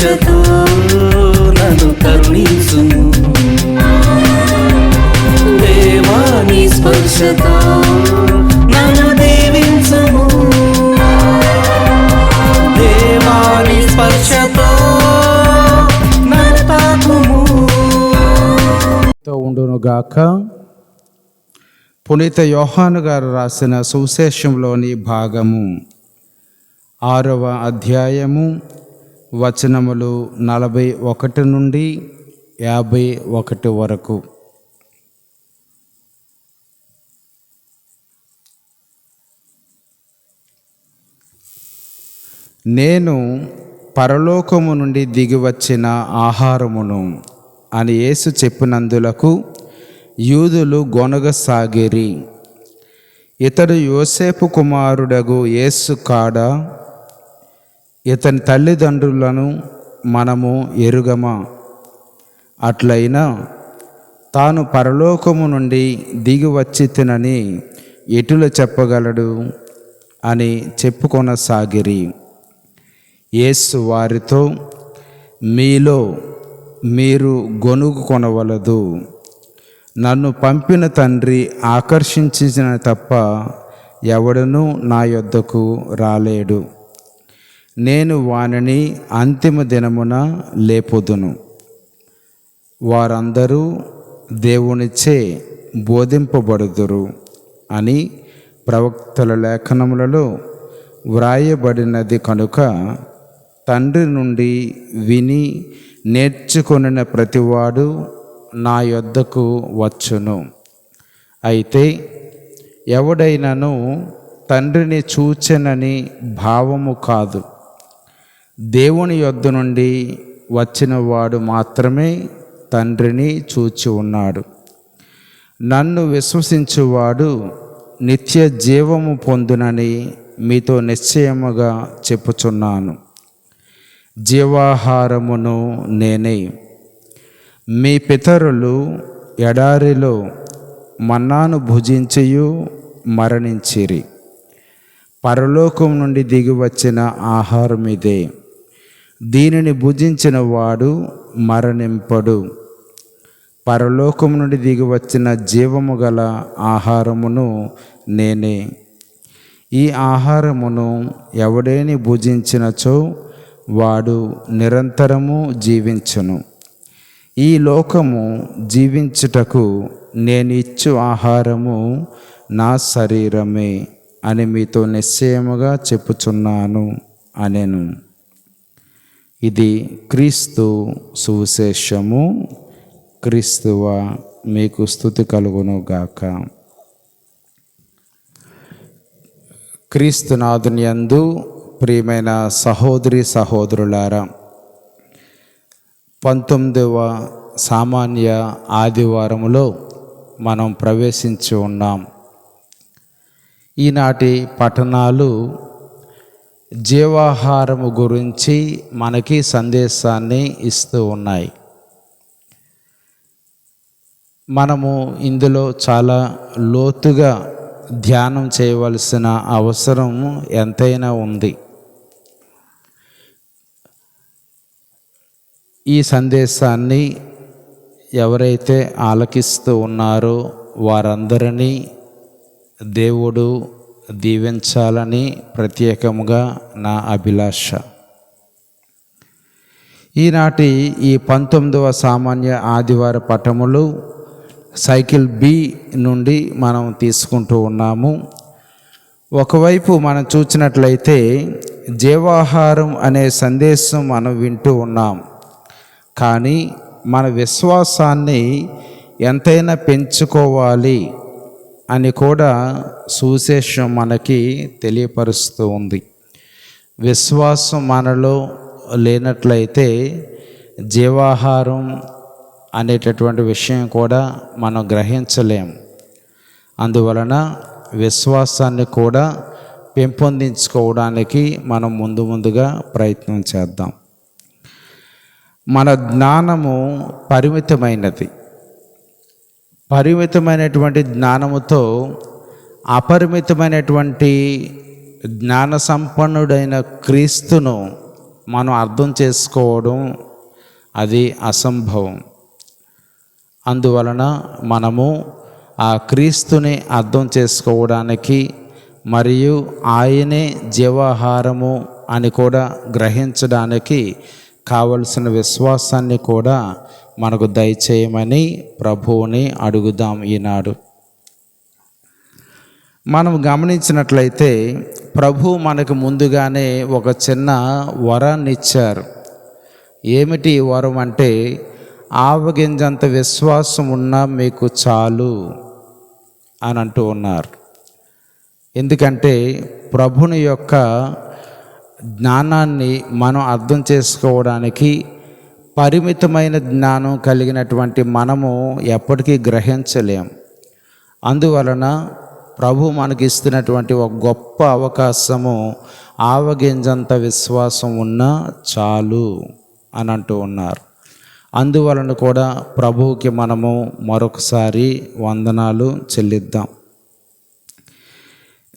స్పర్శతో నన్ను కరుణించుము. దేవాని స్పర్శతో నన్ను దీవించుము. దేవాని స్పర్శతో నన్ను తాకుము. ఉండునుగాక పునీత యోహాను గారు రాసిన సువిశేషంలోని భాగము ఆరవ అధ్యాయము వచనములు నలభై ఒకటి నుండి యాభై ఒకటి వరకు. నేను పరలోకము నుండి దిగివచ్చిన ఆహారమును అని యేసు చెప్పినందులకు యూదులు గొనగసాగిరి ఇతడు యోసేపు కుమారుడగు యేసు కాడా ఇతని తల్లిదండ్రులను మనము ఎరుగమా? అట్లయినా తాను పరలోకము నుండి దిగి వచ్చి తినని ఎటుల చెప్పగలడు? అని చెప్పుకొనసాగిరి. యేసు వారితో మీలో మీరు గొనుగు కొనవలదు. నన్ను పంపిన తండ్రి ఆకర్షించిన తప్ప ఎవడనూ నా యొద్దకు రాలేడు. నేను వానిని అంతిమ దినమున లేపుదును. వారందరూ దేవునిచే బోధింపబడుదురు అని ప్రవక్తల లేఖనములలో వ్రాయబడినది కనుక తండ్రి నుండి విని నేర్చుకొనిన ప్రతివాడు నా యొద్దకు వచ్చును. అయితే ఎవడైనను తండ్రిని చూచెనని భావము కాదు. దేవుని యొద్ద నుండి వచ్చిన వాడు మాత్రమే తండ్రిని చూచి ఉన్నాడు. నన్ను విశ్వసించువాడు నిత్య జీవము పొందునని మీతో నిశ్చయముగా చెప్పుచున్నాను. జీవాహారమును నేనే. మీ పితరులు ఎడారిలో మన్నాను భుజించియు మరణించిరి. పరలోకం నుండి దిగి వచ్చిన ఆహారం ఇదే దీనిని భుజించిన వాడు మరణింపడు. పరలోకం నుండి దిగి వచ్చిన జీవము గల ఆహారమును నేనే. ఈ ఆహారమును ఎవడేని భుజించినచో వాడు నిరంతరము జీవించును. ఈ లోకము జీవించుటకు నేను ఇచ్చు ఆహారము నా శరీరమే అని మీతో నిశ్చయముగా చెప్పుచున్నాను అనేను. ఇది క్రీస్తు సువిశేషము. క్రీస్తువ మీకు స్థుతి కలుగును గాక క్రీస్తునాథుని యందు ప్రియమైన సహోదరి సహోదరులారా పంతొమ్మిదవ సామాన్య ఆదివారములో మనం ప్రవేశించి ఉన్నాం. ఈనాటి పఠనాలు జీవాహారము గురించి మనకి సందేశాన్ని ఇస్తూ ఉన్నాయి. మనము ఇందులో చాలా లోతుగా ధ్యానం చేయవలసిన అవసరం ఎంతైనా ఉంది. ఈ సందేశాన్ని ఎవరైతే ఆలకిస్తూ ఉన్నారో వారందరినీ దేవుడు దీవించాలని ప్రత్యేకముగా నా అభిలాష. ఈనాటి ఈ పంతొమ్మిదవ సామాన్య ఆదివార పటములు సైకిల్ బి నుండి మనం తీసుకుంటూ ఉన్నాము. ఒకవైపు మనం చూసినట్లయితే జీవాహారం అనే సందేశం మనం వింటూ ఉన్నాం. కానీ మన విశ్వాసాన్ని ఎంతైనా పెంచుకోవాలి. అని కూడా సువిశేషం మనకి తెలియపరుస్తూ ఉంది. విశ్వాసం మనలో లేనట్లయితే జీవాహారం అనేటటువంటి విషయం కూడా మనం గ్రహించలేం. అందువలన విశ్వాసాన్ని కూడా పెంపొందించుకోవడానికి మనం ముందు ముందుగా ప్రయత్నం చేద్దాం. మన జ్ఞానము పరిమితమైనది. పరిమితమైనటువంటి జ్ఞానముతో అపరిమితమైనటువంటి జ్ఞాన సంపన్నుడైన క్రీస్తును మనం అర్థం చేసుకోవడం అది అసంభవం. అందువలన మనము ఆ క్రీస్తుని అర్థం చేసుకోవడానికి మరియు ఆయనే జీవాహారము అని కూడా గ్రహించడానికి కావలసిన విశ్వాసాన్ని కూడా మనకు దయచేయమని ప్రభువుని అడుగుదాం ఈనాడు. మనం గమనించినట్లయితే ప్రభు మనకు ముందుగానే ఒక చిన్న వరాన్ని ఇచ్చారు. ఏమిటి వరం అంటే ఆవగింజంత విశ్వాసం ఉన్నా మీకు చాలు అని అంటూ ఉన్నారు. ఎందుకంటే ప్రభుని యొక్క జ్ఞానాన్ని మనం అర్థం చేసుకోవడానికి పరిమితమైన జ్ఞానం కలిగినటువంటి మనము ఎప్పటికీ గ్రహించలేం. అందువలన ప్రభు మనకి ఇస్తున్నటువంటి ఒక గొప్ప అవకాశము ఆవగింజంత విశ్వాసం ఉన్నా చాలు అని అంటూ ఉన్నారు. అందువలన కూడా ప్రభువుకి మనము మరొకసారి వందనాలు చెల్లిద్దాం.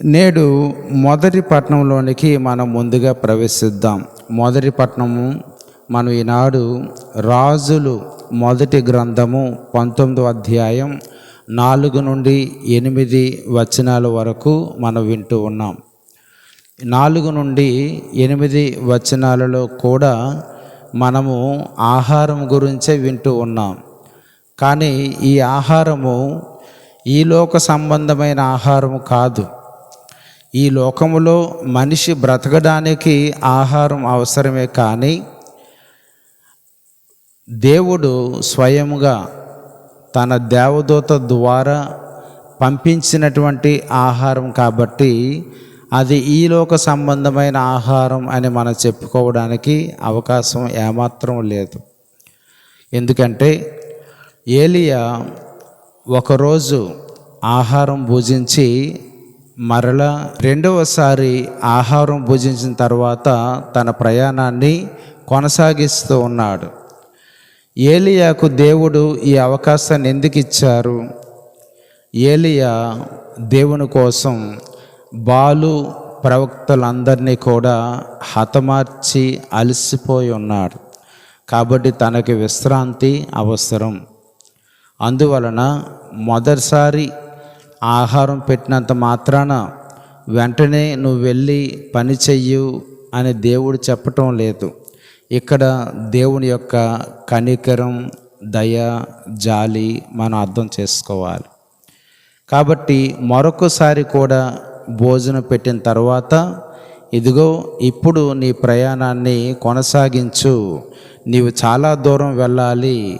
నేడు మొదటి పట్టణంలోనికి మనం ముందుగా ప్రవేశిద్దాం. మొదటి పట్టణము మనం ఈనాడు రాజులు మొదటి గ్రంథము పంతొమ్మిదో అధ్యాయం నాలుగు నుండి ఎనిమిది వచనాల వరకు మనం వింటూ ఉన్నాం. నాలుగు నుండి ఎనిమిది వచనాలలో కూడా మనము ఆహారం గురించే వింటూ ఉన్నాం. కానీ ఈ ఆహారము ఈ లోక సంబంధమైన ఆహారము కాదు. ఈ లోకములో మనిషి బ్రతకడానికి ఆహారం అవసరమే కానీ దేవుడు స్వయముగా తన దేవదూత ద్వారా పంపించినటువంటి ఆహారం కాబట్టి అది ఈ లోక సంబంధమైన ఆహారం అని మనం చెప్పుకోవడానికి అవకాశం ఏమాత్రం లేదు. ఎందుకంటే ఏలియా ఒకరోజు ఆహారం భుజించి మరలా రెండవసారి ఆహారం భుజించిన తర్వాత తన ప్రయాణాన్ని కొనసాగిస్తూ ఉన్నాడు. ఏలియాకు దేవుడు ఈ అవకాశాన్ని ఎందుకు ఇచ్చారు? ఏలియా దేవుని కోసం బాలు ప్రవక్తలందరినీ కూడా హతమార్చి అలసిపోయి ఉన్నాడు. కాబట్టి తనకి విశ్రాంతి అవసరం. అందువలన మొదటిసారి ఆహారం పెట్టినంత మాత్రాన వెంటనే నువ్వు వెళ్ళి పని చెయ్యు అని దేవుడు చెప్పటం లేదు. ఇక్కడ దేవుని యొక్క కనికరం దయ జాలి మనం అర్థం చేసుకోవాలి. కాబట్టి మరొకసారి కూడా భోజనం పెట్టిన తర్వాత ఇదిగో ఇప్పుడు నీ ప్రయాణాన్ని కొనసాగించు. నీవు చాలా దూరం వెళ్ళాలి.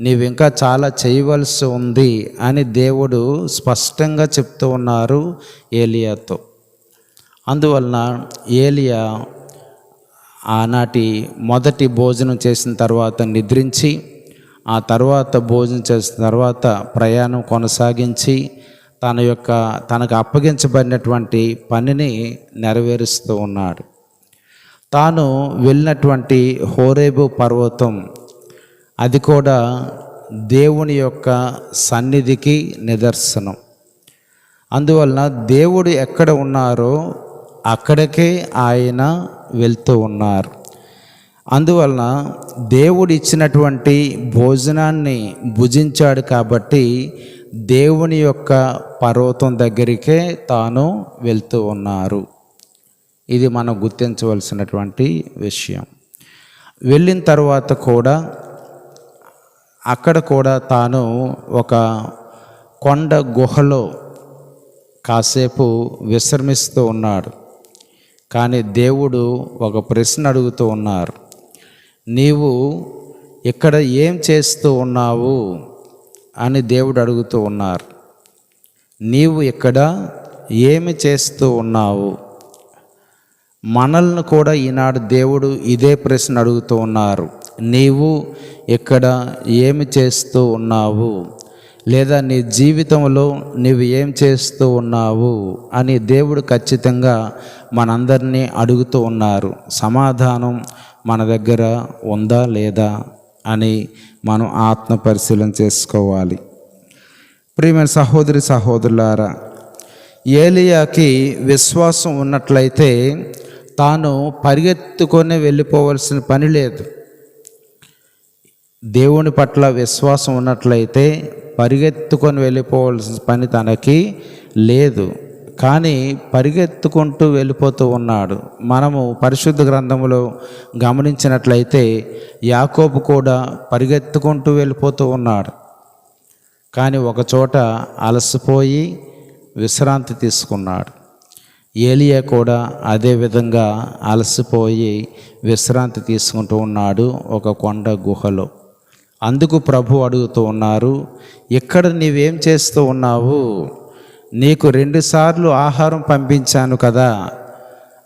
నీవు ఇంకా చాలా చేయవలసి ఉంది అని దేవుడు స్పష్టంగా చెప్తూ ఉన్నారు ఏలియాతో. అందువలన ఏలియా ఆనాటి మొదటి భోజనం చేసిన తర్వాత నిద్రించి ఆ తర్వాత భోజనం చేసిన తర్వాత ప్రయాణం కొనసాగించి తన యొక్క తనకు అప్పగించబడినటువంటి పనిని నెరవేరుస్తూ ఉన్నాడు. తాను వెళ్ళినటువంటి హోరేబు పర్వతం అది కూడా దేవుని యొక్క సన్నిధికి నిదర్శనం. అందువలన దేవుడు ఎక్కడ ఉన్నారో అక్కడికే ఆయన వెళ్తూ ఉన్నారు. అందువలన దేవుడు ఇచ్చినటువంటి భోజనాన్ని భుజించాడు కాబట్టి దేవుని యొక్క పర్వతం దగ్గరికే తాను వెళ్తూ ఉన్నారు. ఇది మనం గుర్తించవలసినటువంటి విషయం. వెళ్ళిన తర్వాత కూడా అక్కడ కూడా తాను ఒక కొండ గుహలో కాసేపు విశ్రమిస్తూ ఉన్నాడు. కానీ దేవుడు ఒక ప్రశ్న అడుగుతూ ఉన్నారు. నీవు ఇక్కడ ఏం చేస్తూ ఉన్నావు? అని దేవుడు అడుగుతూ ఉన్నారు. నీవు ఇక్కడ ఏమి చేస్తూ ఉన్నావు? మనల్ని కూడా ఈనాడు దేవుడు ఇదే ప్రశ్న అడుగుతూ ఉన్నారు. నీవు ఇక్కడ ఏమి చేస్తూ ఉన్నావు? లేదా నీ జీవితంలో నువ్వు ఏం చేస్తూ ఉన్నావు అని దేవుడు ఖచ్చితంగా మనందరినీ అడుగుతూ ఉన్నారు. సమాధానం మన దగ్గర ఉందా లేదా అని మనం ఆత్మ పరిశీలన చేసుకోవాలి. ప్రియమైన సహోదరి సహోదరులారా ఏలియాకి విశ్వాసం ఉన్నట్లయితే తాను పరిగెత్తుకొని వెళ్ళిపోవలసిన పని లేదు. దేవుని పట్ల విశ్వాసం ఉన్నట్లయితే పరిగెత్తుకొని వెళ్ళిపోవాల్సిన పని తనకి లేదు. కానీ పరిగెత్తుకుంటూ వెళ్ళిపోతూ ఉన్నాడు. మనము పరిశుద్ధ గ్రంథంలో గమనించినట్లయితే యాకోబు కూడా పరిగెత్తుకుంటూ వెళ్ళిపోతూ ఉన్నాడు. కానీ ఒకచోట అలసిపోయి విశ్రాంతి తీసుకున్నాడు. ఏలియా కూడా అదే విధంగా అలసిపోయి విశ్రాంతి తీసుకుంటూ ఉన్నాడు ఒక కొండ గుహలో. అందుకు ప్రభు అడుగుతూ ఉన్నారు ఇక్కడ నీవేం చేస్తూ ఉన్నావు? నీకు రెండుసార్లు ఆహారం పంపించాను కదా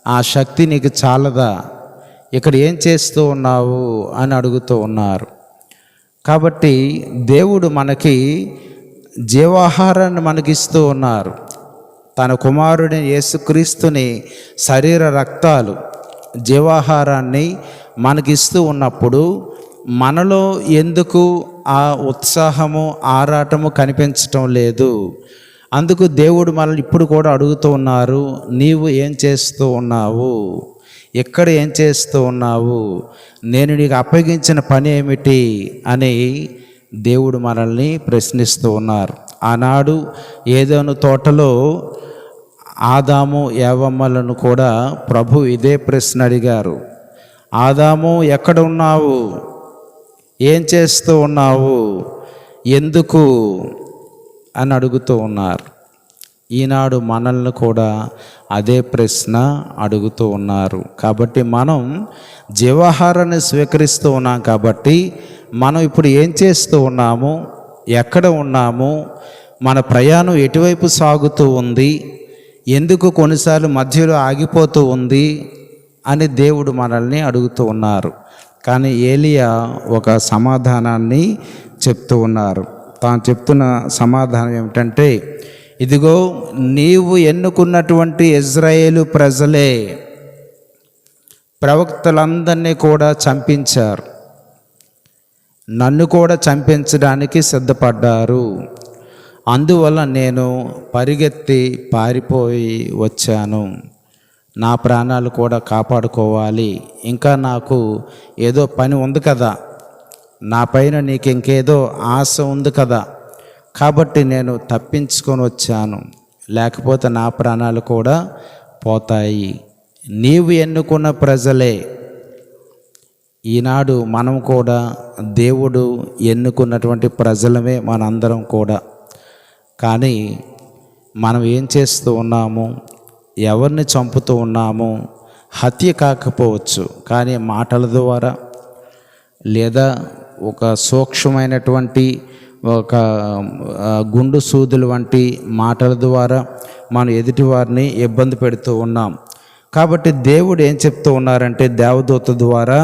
ఆ శక్తి నీకు చాలదా? ఇక్కడ ఏం చేస్తూ ఉన్నావు? అని అడుగుతూ ఉన్నారు. కాబట్టి దేవుడు మనకి జీవాహారాన్ని మనకిస్తూ ఉన్నారు. తన కుమారుడిని యేసుక్రీస్తుని శరీర రక్తాలు జీవాహారాన్ని మనకిస్తూ ఉన్నప్పుడు మనలో ఎందుకు ఆ ఉత్సాహము ఆరాటము కనిపించటం లేదు? అందుకు దేవుడు మనల్ని ఇప్పుడు కూడా అడుగుతూ ఉన్నారు నీవు ఏం చేస్తూ ఉన్నావు? ఎక్కడ ఏం చేస్తూ ఉన్నావు? నేను నీకు అప్పగించిన పని ఏమిటి? అని దేవుడు మనల్ని ప్రశ్నిస్తూ ఉన్నారు. ఆనాడు ఏదోను తోటలో ఆదాము యావమ్మలను కూడా ప్రభు ఇదే ప్రశ్న అడిగారు. ఆదాము ఎక్కడ ఉన్నావు? ఏం చేస్తూ ఉన్నావు? ఎందుకు? అని అడుగుతూ ఉన్నారు. ఈనాడు మనల్ని కూడా అదే ప్రశ్న అడుగుతూ ఉన్నారు. కాబట్టి మనం జీవాహారాన్ని స్వీకరిస్తూ ఉన్నాం కాబట్టి మనం ఇప్పుడు ఏం చేస్తూ ఉన్నాము? ఎక్కడ ఉన్నాము? మన ప్రయాణం ఎటువైపు సాగుతూ ఉంది? ఎందుకు కొన్నిసార్లు మధ్యలో ఆగిపోతూ ఉంది? అని దేవుడు మనల్ని అడుగుతూ ఉన్నారు. కానీ ఏలియా ఒక సమాధానాన్ని చెప్తూ ఉన్నారు. తాను చెప్తున్న సమాధానం ఏమిటంటే ఇదిగో నీవు ఎన్నుకున్నటువంటి ఇజ్రాయేలు ప్రజలే ప్రవక్తలందరినీ కూడా చంపించారు. నన్ను కూడా చంపించడానికి సిద్ధపడ్డారు. అందువల్ల నేను పరిగెత్తి పారిపోయి వచ్చాను. నా ప్రాణాలు కూడా కాపాడుకోవాలి. ఇంకా నాకు ఏదో పని ఉంది కదా. నా పైన నీకు ఇంకేదో ఆశ ఉంది కదా. కాబట్టి నేను తప్పించుకొని వచ్చాను. లేకపోతే నా ప్రాణాలు కూడా పోతాయి. నీవు ఎన్నుకున్న ప్రజలే. ఈనాడు మనం కూడా దేవుడు ఎన్నుకున్నటువంటి ప్రజలమే మనందరం కూడా. కానీ మనం ఏం చేస్తూ ఉన్నాము? ఎవరిని చంపుతూ ఉన్నాము హత్య కాకపోవచ్చు. కానీ మాటల ద్వారా లేదా ఒక సూక్ష్మమైనటువంటి ఒక గుండు సూదులు వంటి మాటల ద్వారా మనం ఎదుటివారిని ఇబ్బంది పెడుతూ ఉన్నాం. కాబట్టి దేవుడు ఏం చెప్తూ ఉన్నారంటే దేవదూత ద్వారా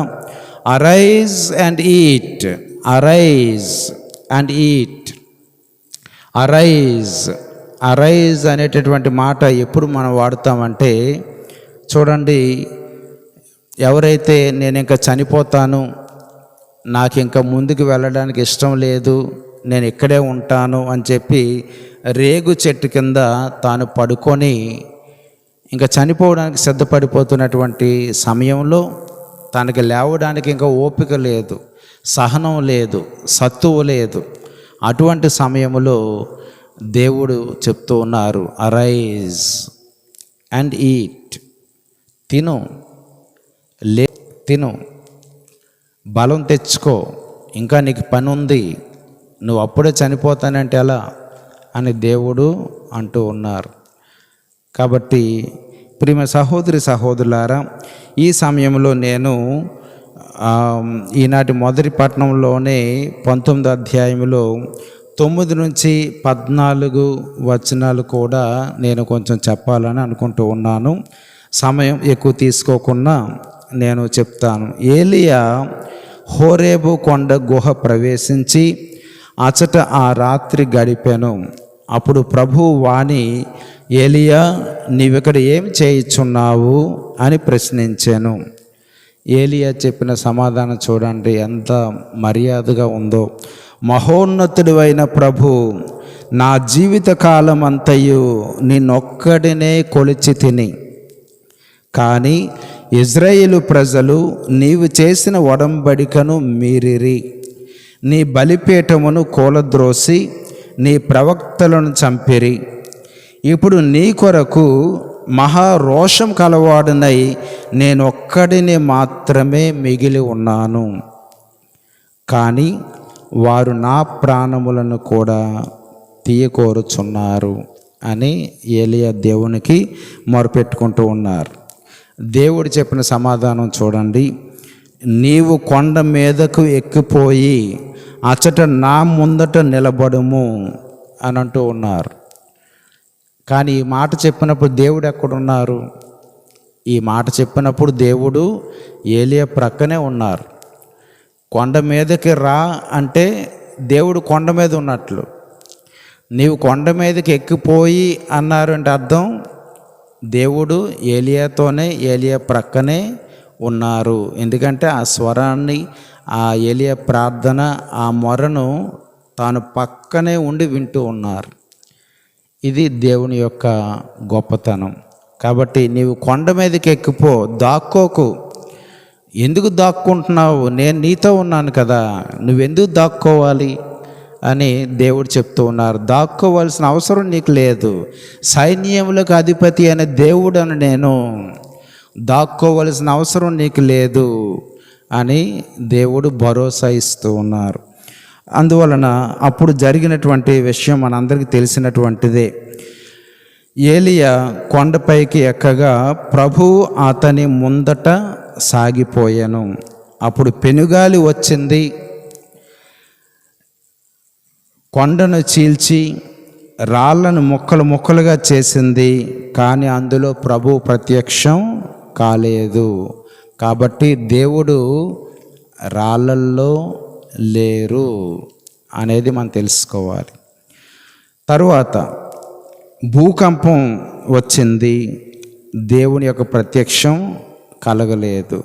arise and eat arise and eat arise arise అనేటటువంటి మాట ఎప్పుడు మనం వాడతామంటే చూడండి ఎవరైతే నేను ఇంకా చనిపోతాను నాకు ఇంకా ముందుకు వెళ్ళడానికి ఇష్టం లేదు నేను ఇక్కడే ఉంటాను అని చెప్పి రేగు చెట్టు కింద తాను పడుకొని ఇంకా చనిపోవడానికి సిద్ధపడిపోతున్నటువంటి సమయంలో తనకి లేవడానికి ఇంకా ఓపిక లేదు సహనం లేదు సత్తువు లేదు. అటువంటి సమయంలో దేవుడు చెప్తూ ఉన్నారు అరైజ్ అండ్ ఈట్ తిను. లే తిను. బలం తెచ్చుకో. ఇంకా నీకు పని ఉంది. నువ్వు అప్పుడే చనిపోతానంటే ఎలా? అని దేవుడు అంటూ ఉన్నారు. కాబట్టి ప్రియమ సహోదరి సహోదరులారా ఈ సమయంలో నేను ఈనాటి మొదటి పట్టణంలోనే పంతొమ్మిదో అధ్యాయంలో తొమ్మిది నుంచి పద్నాలుగు వచనాలు కూడా నేను కొంచెం చెప్పాలని అనుకుంటూ ఉన్నాను. సమయం ఎక్కువ తీసుకోకుండా నేను చెప్తాను. ఏలియా హోరేబు కొండ గుహ ప్రవేశించి అచట ఆ రాత్రి గడిపాను. అప్పుడు ప్రభు వాణి ఏలియా నీవిక్కడ ఏం చేయిచున్నావు? అని ప్రశ్నించాను. ఏలియా చెప్పిన సమాధానం చూడండి ఎంత మర్యాదగా ఉందో. మహోన్నతుడు అయిన ప్రభు నా జీవితకాలం అంతయు నిన్నొక్కడినే కొలిచి తిని. కానీ ఇజ్రాయేలు ప్రజలు నీవు చేసిన ఒడంబడికను మీరిరి. నీ బలిపీఠమును కూలద్రోసి నీ ప్రవక్తలను చంపిరి. ఇప్పుడు నీ కొరకు మహారోషం కలవాడునై నేనొక్కడిని మాత్రమే మిగిలి ఉన్నాను. కానీ వారు నా ప్రాణములను కూడా తీయకోరుచున్నారు అని ఏలియా దేవునికి మొరపెట్టుకుంటూ ఉన్నారు. దేవుడు చెప్పిన సమాధానం చూడండి. నీవు కొండ మీదకు ఎక్కిపోయి అచ్చట నా ముందట నిలబడుము అని అంటూ ఉన్నారు. కానీ ఈ మాట చెప్పినప్పుడు దేవుడు ఎక్కడున్నారు? ఈ మాట చెప్పినప్పుడు దేవుడు ఏలియా ప్రక్కనే ఉన్నారు. కొండ మీదకి రా అంటే దేవుడు కొండ మీద ఉన్నట్లు. నీవు కొండ మీదకి ఎక్కిపోయి అన్నారు అంటే అర్థం దేవుడు ఏలియాతోనే ఏలియా ప్రక్కనే ఉన్నారు. ఎందుకంటే ఆ స్వరాన్ని ఆ ఏలియా ప్రార్థన ఆ మొరను తాను పక్కనే ఉండి వింటూ ఉన్నారు. ఇది దేవుని యొక్క గొప్పతనం. కాబట్టి నీవు కొండ మీదకి ఎక్కిపో దాక్కోకు. ఎందుకు దాక్కుంటున్నావు? నేను నీతో ఉన్నాను కదా నువ్వెందుకు దాక్కోవాలి? అని దేవుడు చెప్తూ ఉన్నారు. దాక్కోవాల్సిన అవసరం నీకు లేదు. సైన్యములకు అధిపతి అనే దేవుడు అని నేను దాక్కోవలసిన అవసరం నీకు లేదు అని దేవుడు భరోసా ఇస్తూ ఉన్నారు. అందువలన అప్పుడు జరిగినటువంటి విషయం మనందరికీ తెలిసినటువంటిదే. ఏలియా కొండపైకి ఎక్కగా ప్రభు అతని ముందట సాగిపోయాను. అప్పుడు పెనుగాలి వచ్చింది. కొండను చీల్చి రాళ్ళను ముక్కలు ముక్కలుగా చేసింది. కానీ అందులో ప్రభు ప్రత్యక్షం కాలేదు. కాబట్టి దేవుడు రాళ్ళల్లో లేరు అనేది మనం తెలుసుకోవాలి. తరువాత భూకంపం వచ్చింది. దేవుని యొక్క ప్రత్యక్షం కలగలేదు.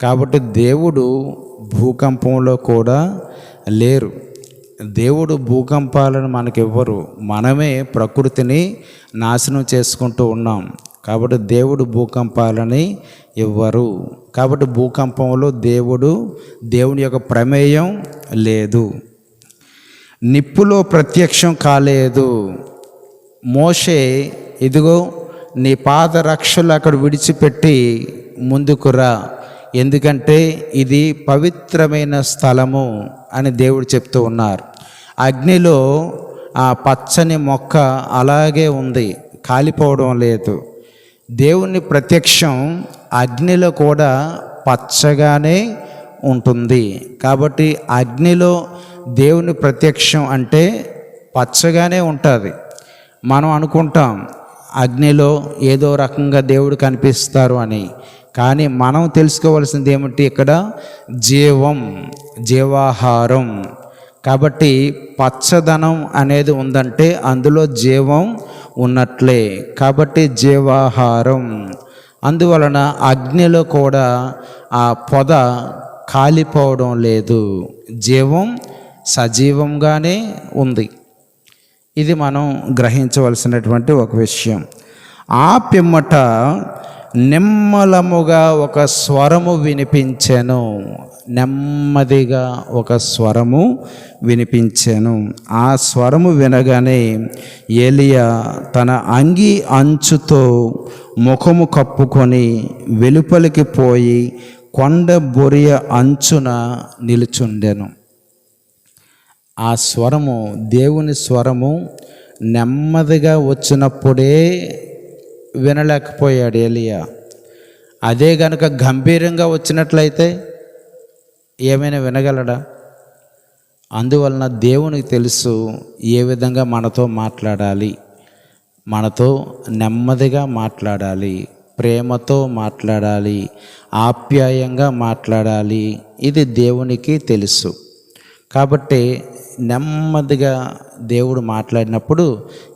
కాబట్టి దేవుడు భూకంపంలో కూడా లేరు. దేవుడు భూకంపాలను మనకివ్వరు మనమే ప్రకృతిని నాశనం చేసుకుంటూ ఉన్నాం. కాబట్టి దేవుడు భూకంపాలని ఇవ్వరు కాబట్టి భూకంపంలో దేవుడు దేవుని యొక్క ప్రమేయం లేదు. నిప్పులో ప్రత్యక్షం కాలేదు. మోషే ఇదిగో నీ పాదరక్షలు అక్కడ విడిచిపెట్టి ముందుకు రా. ఎందుకంటే ఇది పవిత్రమైన స్థలము అని దేవుడు చెప్తూ ఉన్నారు. అగ్నిలో ఆ పచ్చని మొక్క అలాగే ఉంది. కాలిపోవడం లేదు. దేవుని ప్రత్యక్షం అగ్నిలో కూడా పచ్చగానే ఉంటుంది. కాబట్టి అగ్నిలో దేవుని ప్రత్యక్షం అంటే పచ్చగానే ఉంటుంది. మనం అనుకుంటాం అగ్నిలో ఏదో రకంగా దేవుడు కనిపిస్తారు అని. కానీ మనం తెలుసుకోవాల్సింది ఏమిటి ఇక్కడ? జీవం జీవాహారం. కాబట్టి పచ్చదనం అనేది ఉందంటే అందులో జీవం ఉన్నట్లే. కాబట్టి జీవాహారం. అందువలన అగ్నిలో కూడా ఆ పొద కాలిపోవడం లేదు. జీవం సజీవంగానే ఉంది. ఇది మనం గ్రహించవలసినటువంటి ఒక విషయం. ఆ పిమ్మట నిమ్మలముగా ఒక స్వరము వినిపించాను. నెమ్మదిగా ఒక స్వరము వినిపించాను. ఆ స్వరము వినగానే ఏలియా తన అంగి అంచుతో ముఖము కప్పుకొని వెలుపలికి పోయి కొండ బొరియ అంచున నిలుచుండెను. ఆ స్వరము దేవుని స్వరము నెమ్మదిగా వచ్చినప్పుడే వినలేకపోయాడు ఎలియా అదే గనుక గంభీరంగా వచ్చినట్లయితే ఏమైనా వినగలడా? అందువలన దేవునికి తెలుసు ఏ విధంగా మనతో మాట్లాడాలి. మనతో నెమ్మదిగా మాట్లాడాలి. ప్రేమతో మాట్లాడాలి. ఆప్యాయంగా మాట్లాడాలి. ఇది దేవునికి తెలుసు. కాబట్టి నెమ్మదిగా దేవుడు మాట్లాడినప్పుడు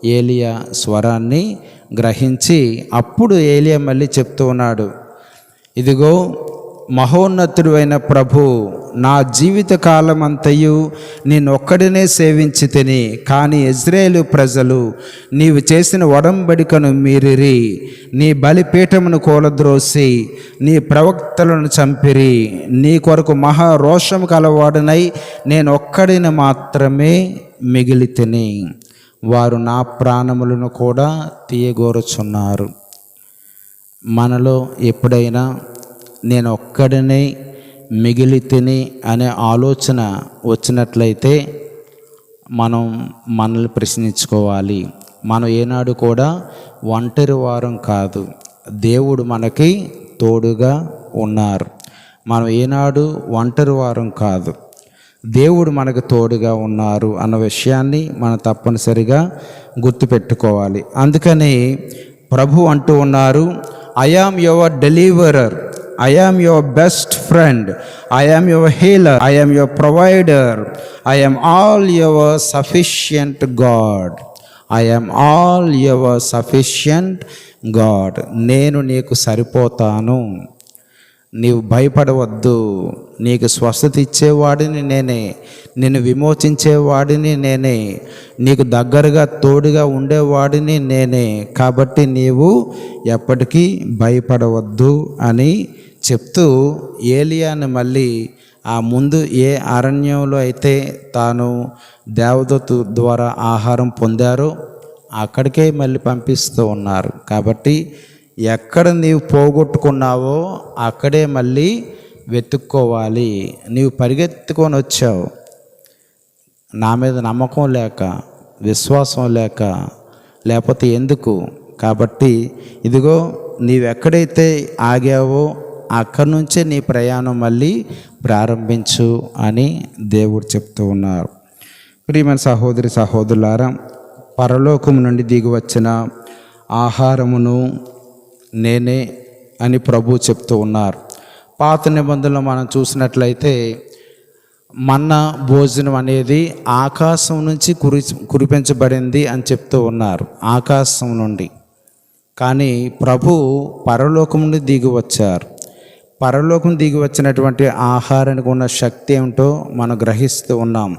ఏలియా స్వరాన్ని గ్రహించి అప్పుడు ఏలియా మళ్ళీ చెప్తూ ఉన్నాడు ఇదిగో మహోన్నతుడు అయిన ప్రభు నా జీవిత కాలమంతయు నేనొక్కడినే సేవించి తిని కానీ ఇజ్రాయేలు ప్రజలు నీవు చేసిన ఒడంబడికను మీరిరి నీ బలిపీఠమును కూలద్రోసి నీ ప్రవక్తలను చంపిరి. నీ కొరకు మహా రోషము కలవాడనై నేను ఒక్కడిని మాత్రమే మిగిలి తిని. వారు నా ప్రాణములను కూడా తీయగోరుచున్నారు. మనలో ఎప్పుడైనా నేను ఒక్కడినే మిగిలి తిని అనే ఆలోచన వచ్చినట్లయితే మనం మనల్ని ప్రశ్నించుకోవాలి. మనం ఏనాడు కూడా ఒంటరి వారం కాదు. దేవుడు మనకి తోడుగా ఉన్నారు. మనం ఏనాడు ఒంటరి వారం కాదు. దేవుడు మనకు తోడుగా ఉన్నారు అన్న విషయాన్ని మనం తప్పనిసరిగా గుర్తుపెట్టుకోవాలి. అందుకని ప్రభు అంటూ ఉన్నారు I am your deliverer I am your best friend I am your healer I am your provider I am all your sufficient God I am all your sufficient God నేను నీకు సరిపోతాను. నీవు భయపడవద్దు. నీకు స్వస్థత ఇచ్చేవాడిని నేనే. నిన్ను విమోచించేవాడిని నేనే. నీకు దగ్గరగా తోడుగా ఉండేవాడిని నేనే. కాబట్టి నీవు ఎప్పటికీ భయపడవద్దు అని చెప్తూ ఏలియాని మళ్ళీ ఆ ముందు ఏ అరణ్యంలో అయితే తాను దేవదత్తు ద్వారా ఆహారం పొందారో అక్కడికే మళ్ళీ పంపిస్తూ ఉన్నారు. కాబట్టి ఎక్కడ నీవు పోగొట్టుకున్నావో అక్కడే మళ్ళీ వెతుక్కోవాలి. నీవు పరిగెత్తుకొని వచ్చావు. నా మీద నమ్మకం లేక విశ్వాసం లేక లేకపోతే ఎందుకు? కాబట్టి ఇదిగో నీవెక్కడైతే ఆగావో అక్కడి నుంచే నీ ప్రయాణం మళ్ళీ ప్రారంభించు అని దేవుడు చెప్తూ ఉన్నారు. ప్రియమైన సహోదరి సహోదరులారా పరలోకం నుండి దిగి వచ్చిన ఆహారమును నేనే అని ప్రభు చెప్తూ ఉన్నారు. పాత నిబంధనలు మనం చూసినట్లయితే మన్న భోజనం అనేది ఆకాశం నుంచి కురి కురిపించబడింది అని చెప్తూ ఉన్నారు ఆకాశం నుండి. కానీ ప్రభు పరలోకం నుండి దిగి వచ్చారు పరలోకం దిగి వచ్చినటువంటి ఆహారానికి ఉన్న శక్తి ఏమిటో మనం గ్రహిస్తూ ఉన్నాం.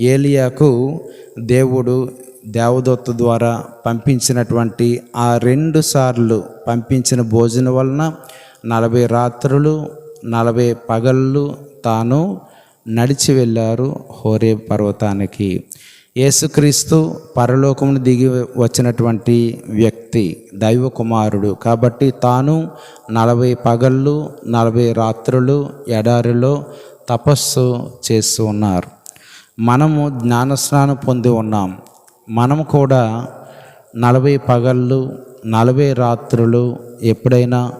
ఏలియాకు దేవుడు దేవదత్త ద్వారా పంపించినటువంటి ఆ రెండు సార్లు పంపించిన భోజనం వలన నలభై రాత్రులు నలభై పగళ్ళు తాను నడిచి వెళ్ళారు హోరే పర్వతానికి. యేసుక్రీస్తు పరలోకమును దిగి వచ్చినటువంటి వ్యక్తి దైవ కుమారుడు కాబట్టి తాను నలభై పగళ్ళు నలభై రాత్రులు ఎడారిలో తపస్సు చేస్తూ ఉన్నారు. మనము జ్ఞానస్నానం పొంది ఉన్నాం. మనం కూడా నలభై పగళ్ళు నలభై రాత్రులు ఎప్పుడైనా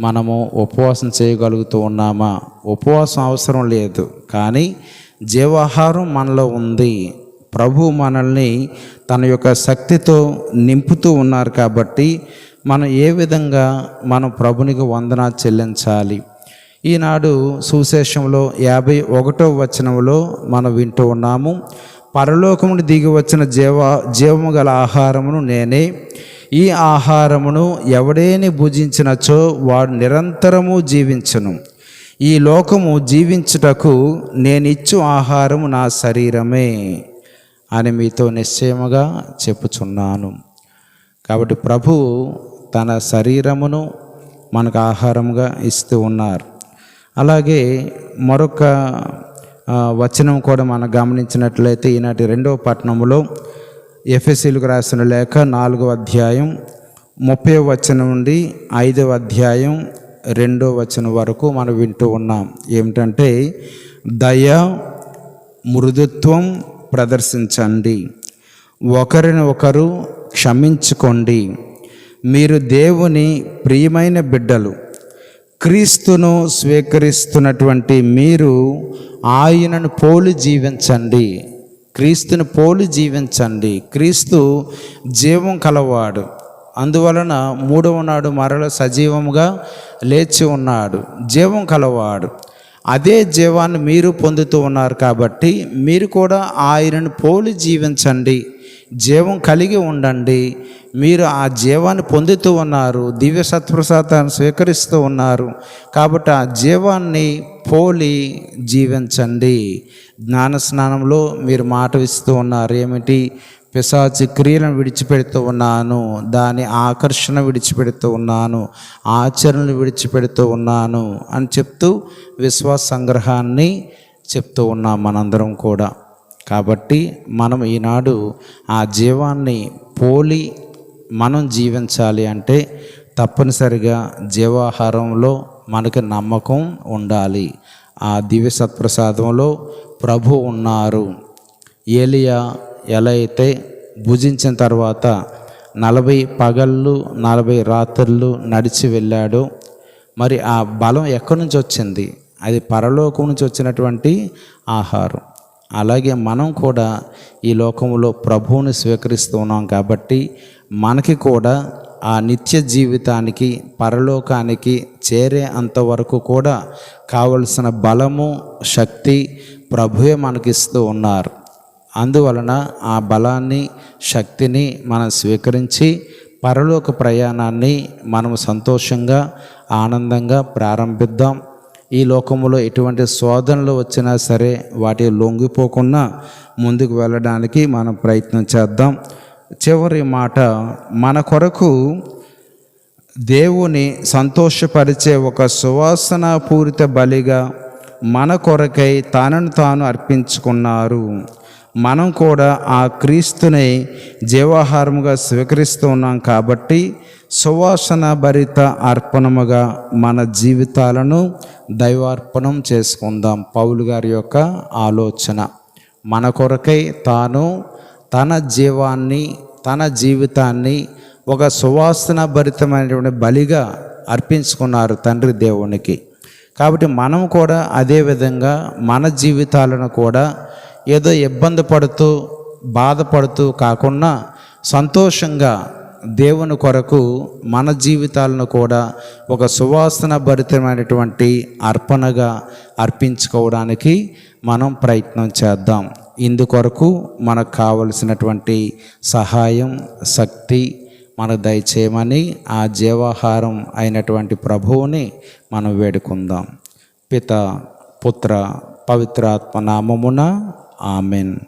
మనము ఉపవాసం చేయగలుగుతూ ఉన్నామా? ఉపవాసం అవసరం లేదు. కానీ జీవాహారం మనలో ఉంది. ప్రభు మనల్ని తన యొక్క శక్తితో నింపుతూ ఉన్నారు కాబట్టి మనం ఏ విధంగా మనం ప్రభునికి వందన చెల్లించాలి? ఈనాడు సుశేషంలో యాభై ఒకటో వచనంలో మనం వింటూ ఉన్నాము పరలోకమును దిగి వచ్చిన జీవ జీవము గల ఆహారమును నేనే ఈ ఆహారమును ఎవడేని భుజించినచో వాడు నిరంతరము జీవించును. ఈ లోకము జీవించుటకు నేనిచ్చు ఆహారము నా శరీరమే. అని మీతో నిశ్చయముగా చెప్పుచున్నాను. కాబట్టి ప్రభు తన శరీరమును మనకు ఆహారంగా ఇస్తూ ఉన్నారు. అలాగే మరొక వచనం కూడా మనం గమనించినట్లయితే ఈనాటి రెండవ పట్టణంలో ఎఫ్ఎస్సీలకు రాసిన లేఖ నాలుగవ అధ్యాయం ముప్పై వచనం నుండి ఐదవ అధ్యాయం రెండో వచనం వరకు మనం వింటూ ఉన్నాం. ఏమిటంటే దయ మృదుత్వం ప్రదర్శించండి. ఒకరిని ఒకరు క్షమించుకోండి. మీరు దేవుని ప్రియమైన బిడ్డలు. క్రీస్తును స్వీకరిస్తున్నటువంటి మీరు ఆయనను పోలి జీవించండి. క్రీస్తుని పోలి జీవించండి. క్రీస్తు జీవం కలవాడు. అందువలన మూడవ నాడు మరల సజీవముగా లేచి ఉన్నాడు. జీవం కలవాడు. అదే జీవాన్ని మీరు పొందుతూ ఉన్నారు కాబట్టి మీరు కూడా ఆయనను పోలి జీవించండి. జీవం కలిగి ఉండండి. మీరు ఆ జీవాన్ని పొందుతూ ఉన్నారు. దివ్య సత్ప్రసాదాన్ని స్వీకరిస్తూ ఉన్నారు. కాబట్టి ఆ జీవాన్ని పోలి జీవించండి. జ్ఞాన స్నానంలో మీరు మాట ఇస్తూ ఉన్నారు. ఏమిటి? పిశాచి క్రియలను విడిచిపెడుతూ ఉన్నాను దాని ఆకర్షణ విడిచిపెడుతూ ఉన్నాను ఆచరణలు విడిచిపెడుతూ ఉన్నాను అని చెప్తూ విశ్వాస సంగ్రహాన్ని చెప్తూ ఉన్నాం మనందరం కూడా. కాబట్టి మనం ఈనాడు ఆ జీవాన్ని పోలి మనం జీవించాలి అంటే తప్పనిసరిగా జీవాహారంలో మనకి నమ్మకం ఉండాలి. ఆ దివ్య సత్ప్రసాదంలో ప్రభు ఉన్నారు. ఏలియా ఎలా అయితే భుజించిన తర్వాత నలభై పగళ్ళు నలభై రాత్రులు నడిచి వెళ్ళాడో మరి ఆ బలం ఎక్కడి నుంచి వచ్చింది? అది పరలోకం నుంచి వచ్చినటువంటి ఆహారం. అలాగే మనం కూడా ఈ లోకంలో ప్రభువుని స్వీకరిస్తూ ఉన్నాం కాబట్టి మనకి కూడా ఆ నిత్య జీవితానికి పరలోకానికి చేరే అంతవరకు కూడా కావలసిన బలము శక్తి ప్రభువే మనకిస్తూ ఉన్నారు. అందువలన ఆ బలాన్ని శక్తిని మనం స్వీకరించి పరలోక ప్రయాణాన్ని మనం సంతోషంగా ఆనందంగా ప్రారంభిద్దాం. ఈ లోకంలో ఎటువంటి శోధనలు వచ్చినా సరే వాటి లొంగిపోకుండా ముందుకు వెళ్ళడానికి మనం ప్రయత్నం చేద్దాం. చివరి మాట మన కొరకు దేవుని సంతోషపరిచే ఒక సువాసన పూరిత బలిగా మన కొరకై తనను తాను అర్పించుకున్నారు. మనం కూడా ఆ క్రీస్తుని జీవాహారముగా స్వీకరిస్తూ ఉన్నాం కాబట్టి సువాసన భరిత అర్పణముగా మన జీవితాలను దైవార్పణం చేసుకుందాం. పౌలు గారి యొక్క ఆలోచన. మన కొరకై తాను తన జీవాన్ని తన జీవితాన్ని ఒక సువాసన భరితమైనటువంటి బలిగా అర్పించుకున్నారు తండ్రి దేవునికి. కాబట్టి మనం కూడా అదే విధంగా మన జీవితాలను కూడా ఏదో ఇబ్బంది పడుతూ బాధపడుతూ కాకుండా సంతోషంగా దేవుని కొరకు మన జీవితాలను కూడా ఒక సువాసన భరితమైనటువంటి అర్పణగా అర్పించుకోవడానికి మనం ప్రయత్నం చేద్దాం. ఇందుకొరకు మనకు కావలసినటువంటి సహాయం శక్తి మనకు దయచేయమని ఆ జీవాహారం అయినటువంటి ప్రభువుని మనం వేడుకుందాం. పిత పుత్ర పవిత్రాత్మ నామమున ఆమెన్.